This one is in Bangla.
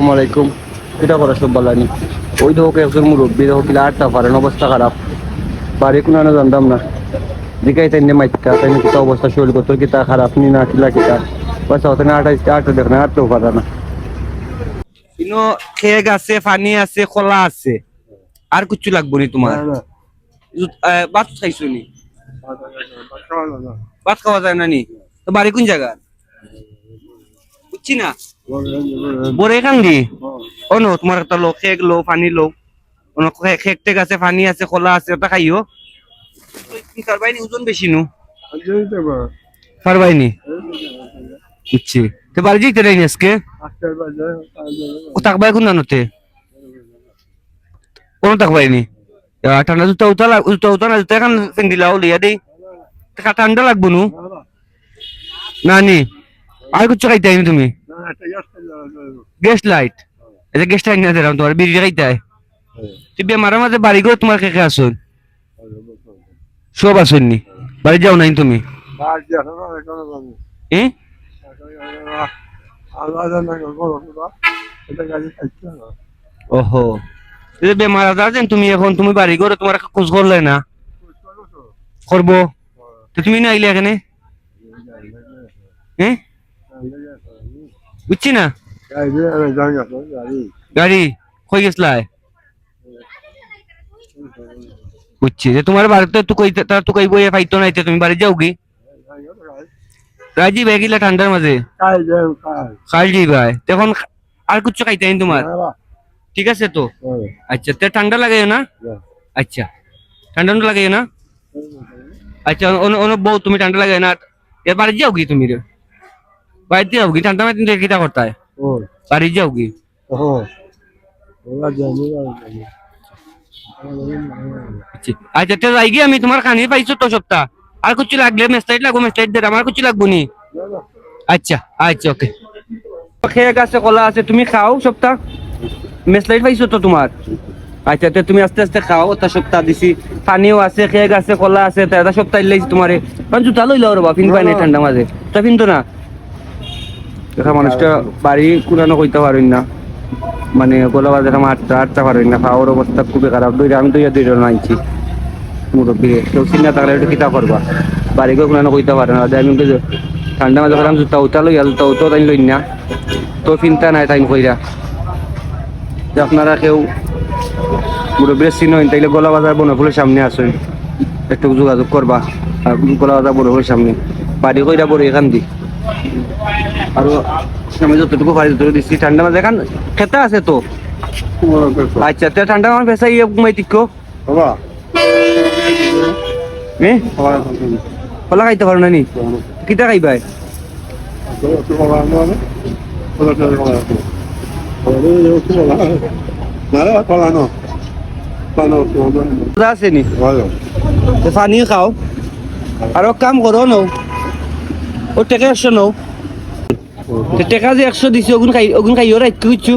আসসালামু আলাইকুম। এটা করা সব বালানি ওই দেখো একজন মুরব্বী দেখো কিলা আটটা পারেন অবস্থা খারাপ। বাড়ি কোনো আনা জানতাম না। দিকাই তাই নে মাইটা তাই কিতা অবস্থা শরীর কত কিতা খারাপ নি না কিলা কিতা বাস ওখানে আটা আটটা দেখ না আটটাও পারে না। ইনো খেগ আছে পানি আছে কলা আছে। আর কিছু লাগবো নি তোমার? ভাত খাইছো নি? ভাত খাওয়া যায় না নি? তো বাড়ি কোন জায়গা বুঝছি না। বরে খান দি ও নো তোমার একটা লো খেগ লো পানি লো অন্য খে- খেগ টেগ আছে পানি আছে কলা আছে ওটা খাইও। কি পারবাই নি ওজন বেশি নু? পারবাই নি? বুঝছি তো বাড়ি যেতে রাইনি আজকে থাকবাই কোন জানোতে কোনো থাকবাই নি আহ, ঠান্ডা জুতা উতা জুতা উতা না জুতা এখন পিন্দিলা লিয়া দেই। ঠান্ডা লাগবো নু? না নি আর কিছু খাইতে তুমি? গ্যাস লাইট এটা গ্যাস লাইট না দিলাম তোমার বিড়ি খাইতে আয়। তুই বেমারের মাঝে বাড়ি করে তোমার কে কে আসুন? সব আসুন নি বাড়ি যাও নাই তুমি ওহো। বেমার আজার আছেন তুমি এখন তুমি বাড়ি করে তোমার খোঁজ করলে না। করব? তো তুমি না আইলে এখানে হ্যাঁ বুঝছি না গাড়ি কই গেছলা বুঝছি যে তোমার বাড়িতে তো কই তারা তো কই বই পাইতো না এতে তুমি বাড়ি যাও কি রাজি ভাই গিলা ঠান্ডার মাঝে কাল জি ভাই তখন আর কিছু খাইতে আইন তোমার ঠিক আছে তো আচ্ছা তে ঠান্ডা লাগে না আচ্ছা ঠান্ডা তো লাগে না আচ্ছা অন অন বউ তুমি ঠান্ডা লাগে না এর বাড়ি যাও কি তুমি রে বাড়িতে করতে হয়। বাড়ি আচ্ছা আচ্ছা তে যাই গিয়ে আমি তোমার কানি পাইছো তো সপ্তাহ আর কিছু লাগলে লাগবো আমার কিছু লাগবো নি। আচ্ছা আচ্ছা ওকে খেয়ে কলা আছে তুমি খাও সপ্তাহ মেসলাইট পাইছো তো তোমার? আচ্ছা তে তুমি আস্তে আস্তে খাও ওটা সপ্তাহ দিছি। পানিও আছে খেয়ে আছে কলা আছে তা এটা সপ্তাহ লাইছি তোমারে। জুতা লইলো আর বা ফিন পাই নাই ঠান্ডা মাঝে। তা ফিনতো না। দেখা মানুষটা বাড়ি কুরানো কইতে পারেন না। মানে গোলা বাজার আটটা আটটা পারেন না। খাওয়ার অবস্থা খুবই খারাপ। দুইটা আমি দুইটা দুইটা আনছি মুরব্বী। কেউ চিন্তা থাকলে একটু কিতা করবা? বাড়ি গিয়ে কোনো কইতে পারে না। আমি ঠান্ডা মাঝে যখন জুতা উঠা লইয়া, জুতা উঠাও তাই লই না। তো চিন্তা নাই তাই কইরা। যে আপনারা কেউ মুরব্বীর চিনেন তাইলে গোলা বাজার বনফুলের সামনে আসেন। একটু যোগাযোগ করবা। আর গোলা বাজার বনফুলের সামনে। বাড়ি কইরা বড় এখান দি। আর আমি যতটুকু পারি ততটুকু দিচ্ছি। ঠান্ডা মাঝে এখান খেতে আছে তো। আচ্ছা তে ঠান্ডা মাঝে ফেসা ইয়ে ঘুমাই তিক্কো এ? কলা খাইতে পারো না নি? কিটা খাইবাই? আছে নি? পানি খাও। আর কাম করো নও ও টেকা একশো নাও টেকা যে একশো দিছি ওগুন খাই ওগুন খাই ওরা হইছু